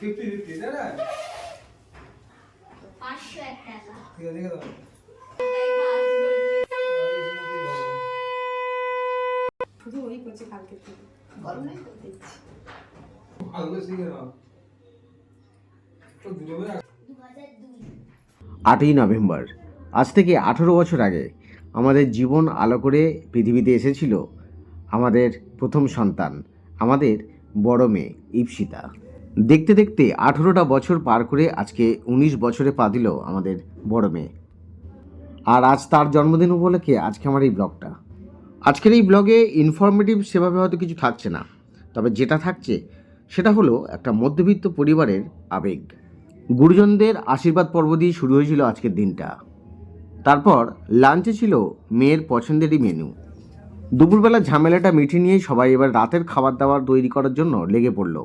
Fifty fifty তাই না? পাঁচশো এক টাকা। ঠিক আছে ঠিক আছে শুধু ওই করছে কালকে থেকে। গরম নেই তো? দেখছি ভালো শিখে নাও। তো দুটো করে দু হাজার দুই আটই নভেম্বর। আজ থেকে আঠেরো বছর আগে আমাদের জীবন আলো করে পৃথিবীতে এসেছিল আমাদের প্রথম সন্তান আমাদের বড় মেয়ে ইপসিতা। দেখতে দেখতে আঠেরোটা বছর পার করে আজকে উনিশ বছরে পা দিল আমাদের বড় মেয়ে। আর আজ তার জন্মদিন উপলক্ষে আজকে আমার এই ব্লগটা। আজকের এই ব্লগে ইনফরমেটিভ সেভাবে হয়তো কিছু থাকছে না, তবে যেটা থাকছে সেটা হলো একটা মধ্যবিত্ত পরিবারের আবেগ। গুরুজনদের আশীর্বাদ পর্ব দিয়ে শুরু হয়েছিল আজকের দিনটা। তারপর লাঞ্চে ছিল মেয়ের পছন্দেরই মেনু দুপুরবেলা ঝামেলাটা মিটিয়ে নিয়ে সবাই এবার রাতের খাবার দাবার তৈরি করার জন্য লেগে পড়ল।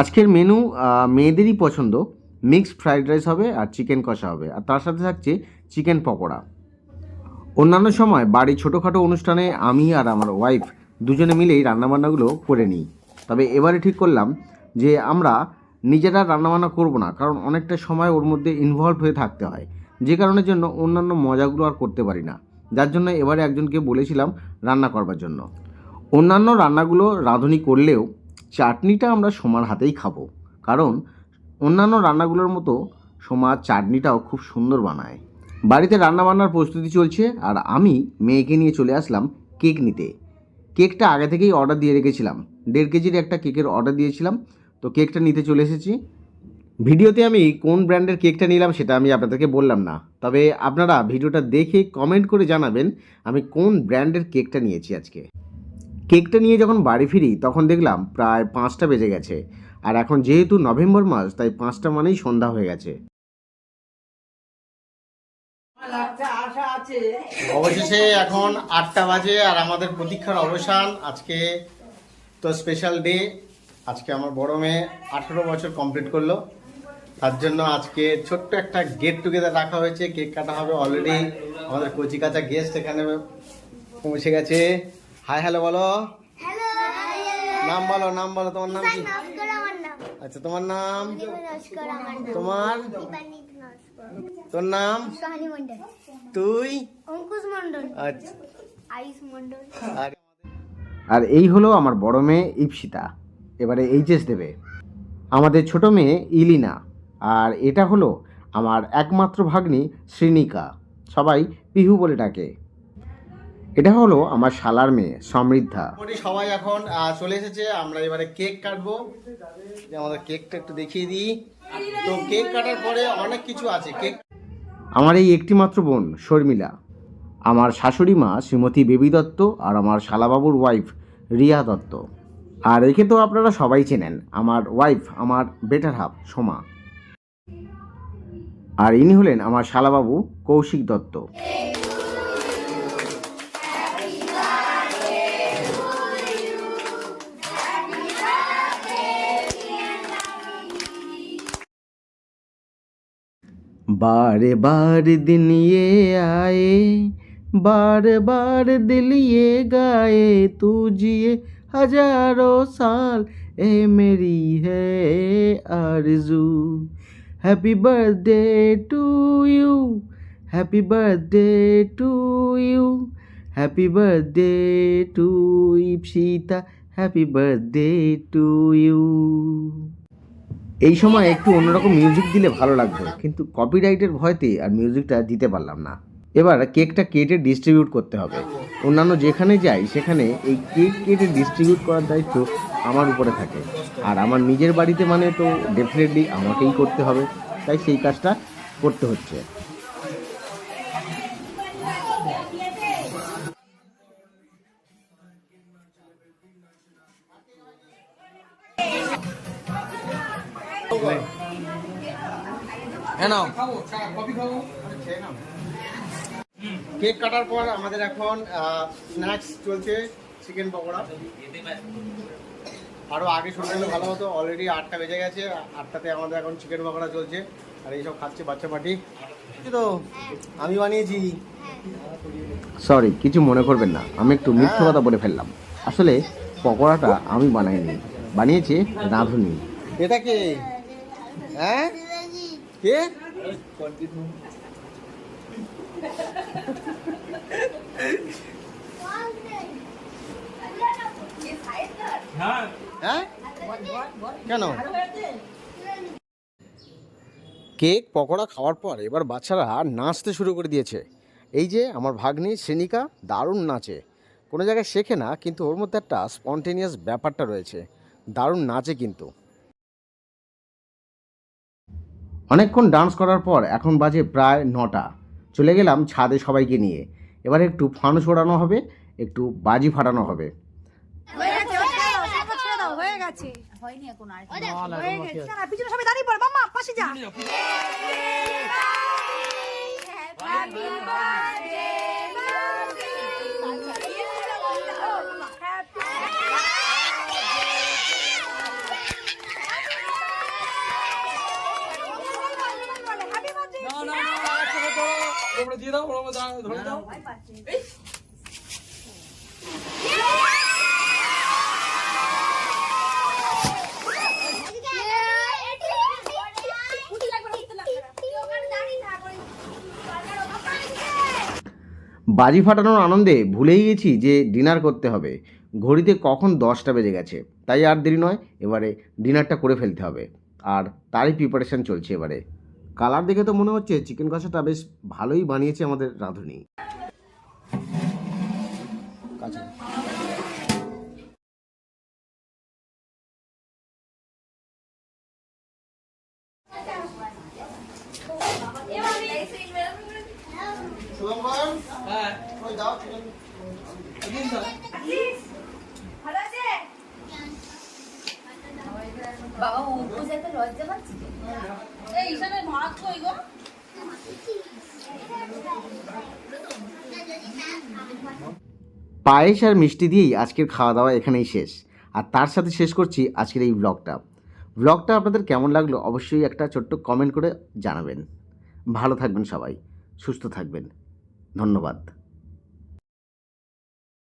আজকের মেনু মেয়েদেরই পছন্দ। মিক্সড ফ্রাইড রাইস হবে আর চিকেন কষা হবে। আর তার সাথে থাকছে চিকেন পকোড়া। অন্যান্য সময় বাড়ি ছোটোখাটো অনুষ্ঠানে আমি আর আমার ওয়াইফ দুজনে মিলেই রান্নাবান্নাগুলো করে নিই। তবে এবারে ঠিক করলাম যে আমরা নিজেরা রান্নাবান্না করব না, কারণ অনেকটা সময় ওর মধ্যে ইনভলভ হয়ে থাকতে হয়। যে কারণের জন্য অন্যান্য মজাগুলো আর করতে পারি না। যার জন্য এবারে একজনকে বলেছিলাম রান্না করবার জন্য। অন্যান্য রান্নাগুলো রাঁধুনি করলেও চাটনিটা আমরা সোমার হাতেই খাব। কারণ অন্যান্য রান্নাগুলোর মতো সোমা চাটনিটাও খুব সুন্দর বানায়। বাড়িতে রান্নাবান্নার প্রস্তুতি চলছে আর আমি মেয়েকে নিয়ে চলে আসলাম কেক নিতে। কেকটা আগে থেকেই অর্ডার দিয়ে রেখেছিলাম। দেড় কেজির একটা কেকের অর্ডার দিয়েছিলাম। তো কেকটা নিতে চলে এসেছি। ভিডিওতে আমি কোন ব্র্যান্ডের কেকটা নিলাম সেটা আমি আপনাদেরকে বললাম না। তবে আপনারা ভিডিওটা দেখে কমেন্ট করে জানাবেন আমি কোন ব্র্যান্ডের কেকটা নিয়েছি আজকে। কেকটা নিয়ে যখন বাড়ি ফিরি, তখন দেখলাম প্রায় পাঁচটা বেজে গেছে। আর এখন যেহেতু নভেম্বর মাস, তাই পাঁচটা মানেই সন্ধ্যা হয়ে গেছে। অবশেষে এখন আটটা বাজে আর আমাদের প্রতীক্ষার অবসান। আজকে তো স্পেশাল ডে আজকে আমার বড় মেয়ে আঠেরো বছর কমপ্লিট করল। তার জন্য আজকে ছোট্ট একটা গেট টুগেদার রাখা হয়েছে। কেক কাটা হবে অলরেডি আমাদের কচি কাঁচা গেস্ট এখানে পৌঁছে গেছে। হাই হ্যালো বলো। নাম বলো নাম বলো তোমার নাম কি? আচ্ছা তোমার নাম? তোমার? তোর নাম? তুই? অঙ্কুশ মন্ডল আচ্ছা। আয়ুষ মন্ডল আর আর এই হলো আমার বড় মেয়ে ইপসিতা। এবারে এইচএস দেবে। আমাদের ছোট মেয়ে ইলিনা। আর এটা হলো আমার একমাত্র ভাগ্নি শ্রীনিকা। সবাই পিহু বলে ডাকে। এটা হলো আমার শালার মেয়ে সমৃদ্ধা। সবাই এখন চলে এসেছে। আমরা এবারে কেক কাটবো। আমাদের কেকটা একটু দেখিয়ে দিই। তো কেক কাটার পরে অনেক কিছু আছে। কেক আমার এই একটি মাত্র বোন শর্মিলা। আমার শাশুড়ি মা শ্রীমতী বেবি দত্ত আর আমার শালাবাবুর ওয়াইফ রিয়া দত্ত। আর একে তো আপনারা সবাই চেনেন। আমার ওয়াইফ আমার বেটার হাফ সোমা। আর ইনি হলেন আমার শালাবাবু কৌশিক দত্ত। बार बार दिन ये आए, बार बार दिल ये गाए, तू जिए हज़ारों साल, ए मेरी है आरज़ू। Happy birthday to you happy birthday to you happy birthday to Ipsita happy birthday to you এই সময় একটু অন্যরকম মিউজিক দিলে ভালো লাগতো, কিন্তু কপিরাইটের ভয়তে আর মিউজিকটা দিতে পারলাম না। এবার কেকটা কেটে ডিস্ট্রিবিউট করতে হবে। অন্যান্য যেখানে যাই, সেখানে এই কেক কেটে ডিস্ট্রিবিউট করার দায়িত্ব আমার উপরে থাকে। আর আমার নিজের বাড়িতে মানে তো ডেফিনেটলি আমাকেই করতে হবে, তাই সেই কাজটা করতে হচ্ছে। হ্যাঁ কেক কাটার পর আমাদের এখন স্ন্যাক্স চলছে চিকেন পকোড়া। আরও আগে শুরু করলে ভালো হতো অলরেডি আটটা বেজে গেছে আটটাতে আমাদের এখন চিকেন পকোড়া চলছে আর এইসব খাচ্ছে বাচ্চা পাটি। তো আমি বানিয়েছি। সরি কিছু মনে করবেন না আমি একটু মিথ্যে কথা বলে ফেললাম। আসলে পকোড়াটা আমি বানাইনি বানিয়েছে রাঁধুনি। এটা কে? হ্যাঁ? কে? হ্যাঁ? কেন? কেক, পকোড়া খাওয়ার পর এবার বাচ্চারা নাচতে শুরু করে দিয়েছে। এই যে আমার ভাগ্নি শ্রেণিকা দারুণ নাচে। কোনো জায়গায় শেখে না, কিন্তু ওর মধ্যে একটা স্পন্টেনিয়াস ব্যাপারটা রয়েছে। দারুণ নাচে কিন্তু। অনেকক্ষণ ডান্স করার পর এখন বাজে প্রায় নটা। চলে গেলাম ছাদে সবাইকে নিয়ে। এবার একটু ফানুস ওড়ানো হবে একটু বাজি ফাটানো হবে। হয়ে গেছে হয়নি এখন আর হয়ে গেছে। না, পিছনে সবাই দাঁড়িয়ে পড় মাম্মা পাশে যা। তোমরা দিয়ে দাও- ধরে দাও। বাজি ফাটানোর আনন্দে ভুলেই গেছি যে ডিনার করতে হবে। ঘড়িতে কখন দশটা বেজে গেছে, তাই আর দেরি নয়, এবারে ডিনারটা করে ফেলতে হবে। আর তারই প্রিপারেশন চলছে এবারে। কালার দেখে তো মনে হচ্ছে চিকেন কষাটা বেশ ভালোই বানিয়েছে আমাদের রাঁধুনি। কাঁচা। হ্যাঁ। দাও। বাবা ও যেতে লজ্জা পাচ্ছে এই ঈশানের ভাত কই গো পায়েস আর মিষ্টি দিয়েই আজকের খাওয়া দাওয়া এখানেই শেষ। আর তার সাথে শেষ করছি আজকের এই ব্লগটা ব্লগটা আপনাদের কেমন লাগল অবশ্যই একটা ছোট্ট কমেন্ট করে জানাবেন। ভালো থাকবেন সবাই সুস্থ থাকবেন। ধন্যবাদ।